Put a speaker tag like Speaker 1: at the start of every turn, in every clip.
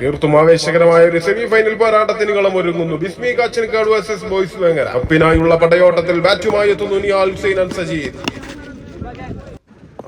Speaker 1: തീർത്തും ആവേശകരമായ ഒരു സെമി ഫൈനൽ പോരാട്ടത്തിന് കളം ഒരുങ്ങുന്നു. Bismi Kachankad versus boys Vengara. അപ്പിനായുള്ള പടയോട്ടത്തിൽ ബാറ്റുമായി എത്തുന്നു Niyal Hussain Al Sajeed.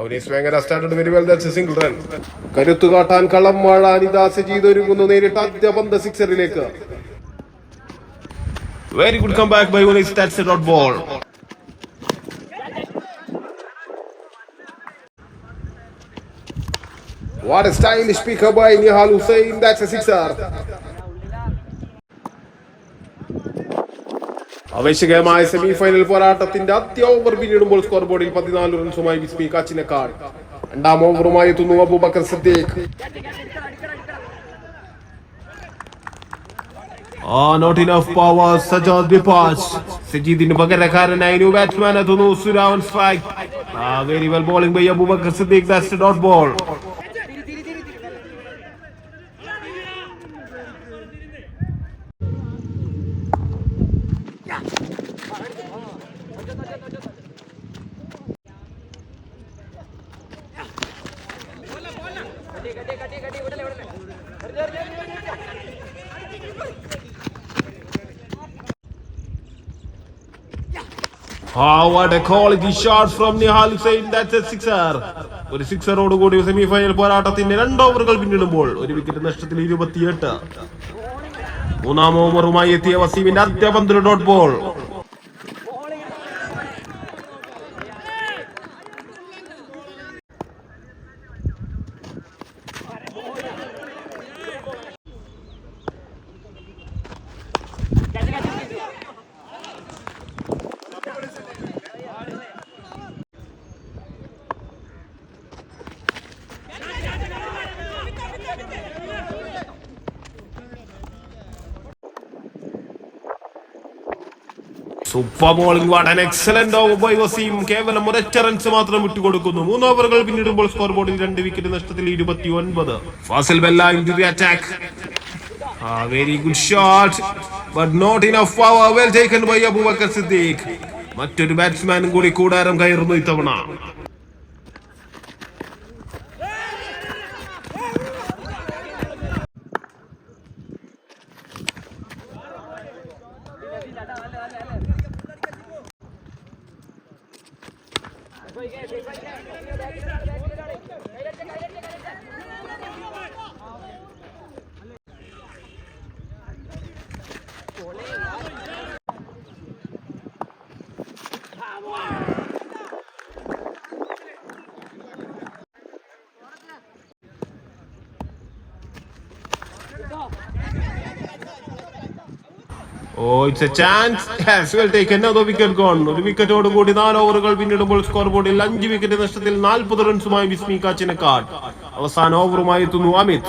Speaker 1: അവനീസ് Vengara started very well that's single run കരുത്തു കാട്ടാൻ കളം വാഴാൻ ഇതാ സജീദ് ഒരുങ്ങുന്നു നേരിട്ട് ആദ്യ പന്ത് സിക്സറിലേക്ക് very good come back by Unais that's a dot ball What a stylish picker by Nihal Hussain. That's a sixer. ആവേശകരമായ സെമി ഫൈനൽ പോരാട്ടത്തിന്റെ ആദ്യ ഓവർ പിന്നിടുമ്പോൾ സ്കോർ ബോർഡിൽ പതിനാല് റൺസുമായി വിസ്മി കാച്ചിനക്കാട് രണ്ടാം ഓവറുമായി എത്തുന്നു അബൂബക്കർ സദ്ദീഖ്. ആ നോട്ട് ഇനഫ് പവർ സജാദ് ബിപാസ് സജീദിന് പകരക്കാരനായി ന്യൂ ബാറ്റ്സ്മാൻ എത്തുന്നു Suravan strike very well bowling by Abubakar Siddique that's dot ball Oh, what a quality shot from Nihal Hussain. That's a sixer ഒരു സിക്സറോട് കൂടി സെമി ഫൈനൽ പോരാട്ടത്തിന്റെ രണ്ട് ഓവറുകൾ പിന്നിടുമ്പോൾ ഒരു വിക്കറ്റ് നഷ്ടത്തിൽ ഇരുപത്തിയെട്ട്. മൂന്നാം ഓവറുമായി എത്തിയ വസീമിന്റെ ആദ്യ പന്തിൽ dot ball super bowling what an excellent over by Waseem കേവലം ഒരൊറ്റ റൺസ് മാത്രം വിട്ടുകൊടുക്കുന്നു. മൂന്ന് ഓവറുകൾ പിന്നിടുമ്പോൾ സ്കോർ ബോർഡിൽ രണ്ട് വിക്കറ്റ് നഷ്ടത്തിൽ ഇരുപത്തി ഒൻപത് Fasil Bella injury attack very good shot but not enough power well taken by Abubakar Siddique. മറ്റൊരു ബാറ്റ്സ്മാനും കൂടി കൂടാരം കയറുന്നു ഇത്തവണ. Kaydet, kaydet, kaydet. Oh it's a chance has well taken അതോ വിക്കറ്റ് ഗോൺ ഒരു വിക്കറ്റോട് കൂടി നാല് ഓവറുകൾ പിന്നിടുമ്പോൾ സ്കോർ ബോർഡിൽ അഞ്ച് വിക്കറ്റ് നഷ്ടത്തിൽ നാൽപ്പത് റൺസുമായി ബിസ്മി കാച്ചിനക്കാട് അവസാന ഓവറുമായി എത്തുന്നു അമിത്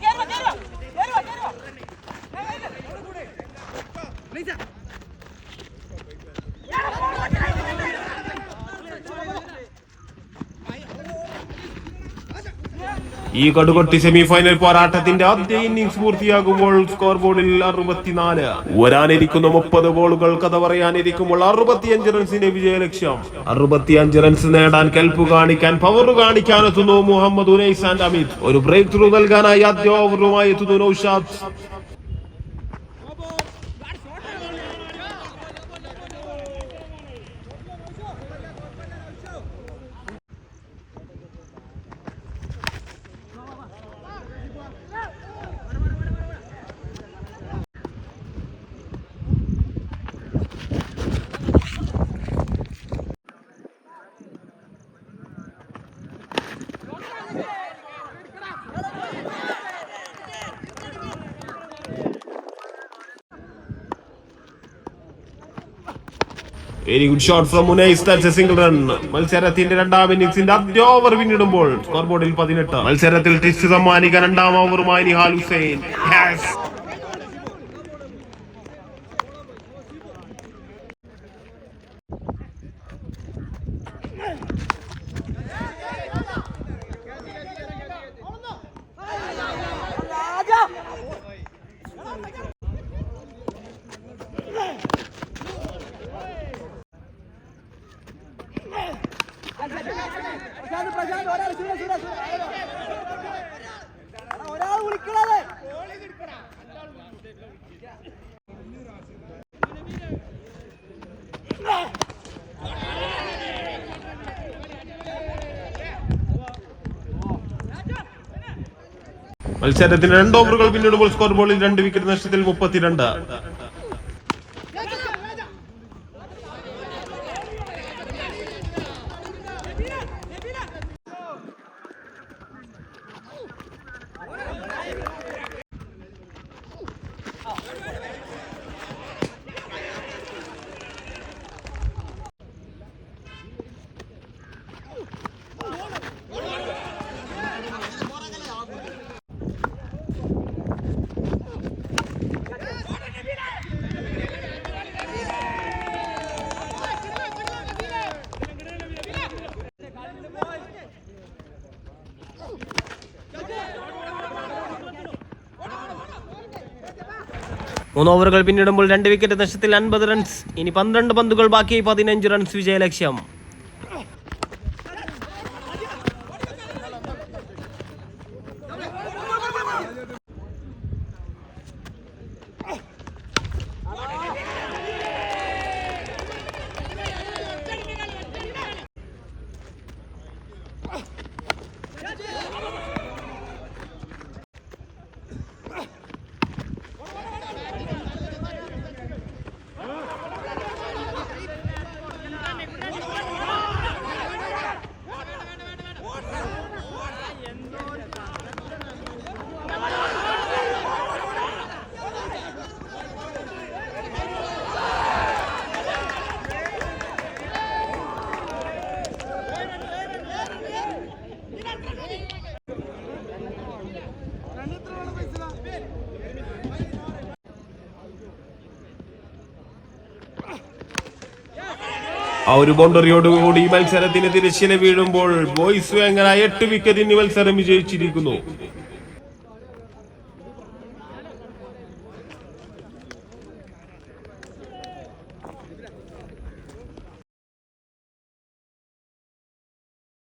Speaker 1: કેરો કેરો. ഈ കടുകൊട്ടി സെമി ഫൈനൽ പോരാട്ടത്തിന്റെ ആദ്യ ഇന്നിംഗ്സ് പൂർത്തിയാകുമ്പോൾ സ്കോർ ബോർഡിൽ അറുപത്തിനാല്. വരാനിരിക്കുന്ന മുപ്പത് ബോളുകൾ കഥ പറയാനിരിക്കുമ്പോൾ അറുപത്തിയഞ്ച് റൺസിന്റെ വിജയ ലക്ഷ്യം അറുപത്തിയഞ്ച് റൺസ് നേടാൻ കെൽപ്പ് കാണിക്കാൻ പവർ കാണിക്കാൻ എത്തുന്നു മുഹമ്മദ് ഉനൈസ് ആൻഡ് അമിത് ഒരു ബ്രേക്ക് ത്രൂ നൽകാനായി ആദ്യ ഓവറുമായി എത്തുന്നു Naushad. Very good shot from Munais that's a single run മത്സരത്തിന്റെ രണ്ടാം ഇന്നിംഗ്സിന്റെ ആദ്യ ഓവർ പിന്നിടുമ്പോൾ സ്കോർ ബോർഡിൽ പതിനെട്ട്. മത്സരത്തിൽ ടിസ്റ്റ് സമ്മാനിക്കാൻ രണ്ടാം ഓവറുമായി നിഹാൽ ഹുസൈൻ. മത്സരത്തിന് രണ്ട് ഓവറുകൾ പിന്നിടുമ്പോൾ സ്കോർ ബോളിൽ രണ്ട് വിക്കറ്റ് നഷ്ടത്തിൽ മുപ്പത്തിരണ്ട്.
Speaker 2: മൂന്ന് ഓവറുകൾ പിന്നിടുമ്പോൾ രണ്ട് വിക്കറ്റ് നഷ്ടത്തിൽ അൻപത് റൺസ്. ഇനി പന്ത്രണ്ട് പന്തുകൾ ബാക്കി പതിനഞ്ച് റൺസ് വിജയലക്ഷ്യം.
Speaker 1: ആ ഒരു ബൗണ്ടറിയോടുകൂടി മത്സരത്തിന് തിരശ്ശീല വീഴുമ്പോൾ ബോയ്സ് വേങ്ങന എട്ട് വിക്കറ്റിന് മത്സരം വിജയിച്ചിരിക്കുന്നു?